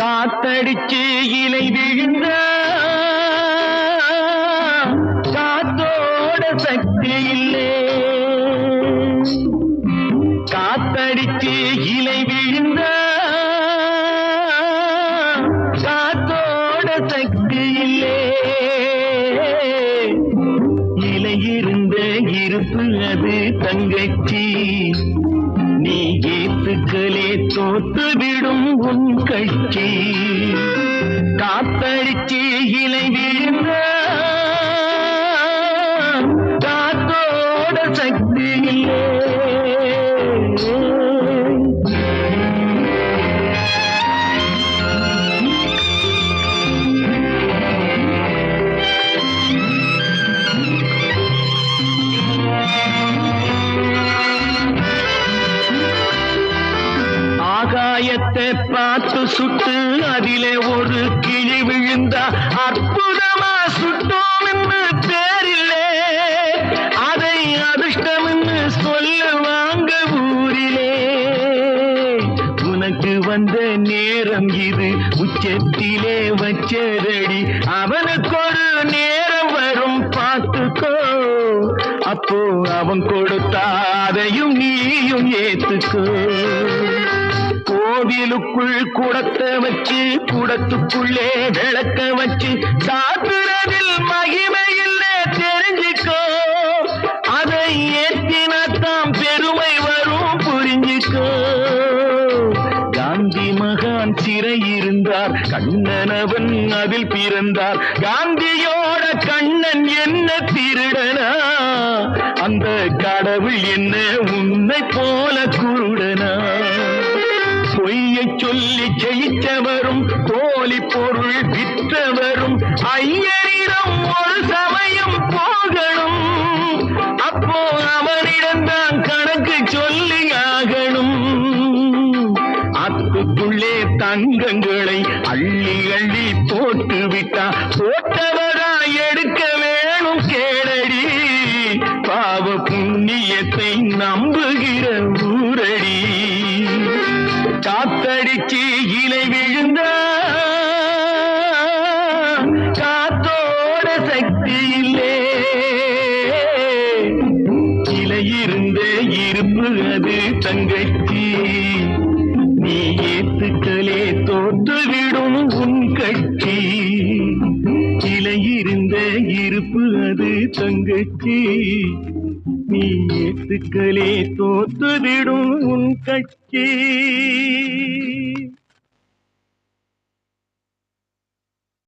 காத்தடிச்சு இலை விழுந்த இல்லே காத்தடிச்சு இலை விழுந்த காத்தோட சக்தி இல்லே இலை இருந்த இருப்பு அது தங்கச்சி. நீ ஏத்துக்களே தோத்து விடும் உன் கட்சி. காத்தடிச்சு இலை விழுந்த சக்தி ஆகாயத்தை பார்த்து சுட்டு அதிலே ஒரு கிழி விழுந்தா அற்புதமா சுட்டோம் வந்த நேரம் இது. உச்சத்திலே வச்சதடி. அவனுக்கு ஒரு நேரம் வரும் பார்த்துக்கோ. அப்போ அவன் கொடுத்தாதையும் நீயும் ஏத்துக்கோ. கோவிலுக்குள் குடத்தை வச்சு குடத்துக்குள்ளே விளக்க வச்சு சாத்துறதில் மகிமையில்லை தெரிஞ்சுக்கோ. அதை காந்தி மகான் சிறை இருந்தார் கண்ணனவன் அதில் பிறந்தார். காந்தியோட கண்ணன் என்ன திருடனா? அந்த கடவுள் என்ன உன்னை போல குருடனா? பொய்யை சொல்லி ஜெயித்தவரும் தோழி பொருள் விற்றவரும் ஐயரிடம் ஒரு சமயம் போகணும். அப்போ அவனிடம்தான் போட்டு விட்டா போட்டவரா எடுக்க வேணும் கேடடி. பாவ புண்ணியத்தை நம்புகிற ஊரடி. காத்தடிச்சு இலை விழுந்த காத்தோட சக்தி இல்லே. இலை இருந்த இருப்பு அது தங்கச்சி. நீ ஏத்துக்களே தோற்று இருப்பு அது தங்கச்சி நீ ஏத்துக்களே தோத்துவிடும் உன் கட்சி.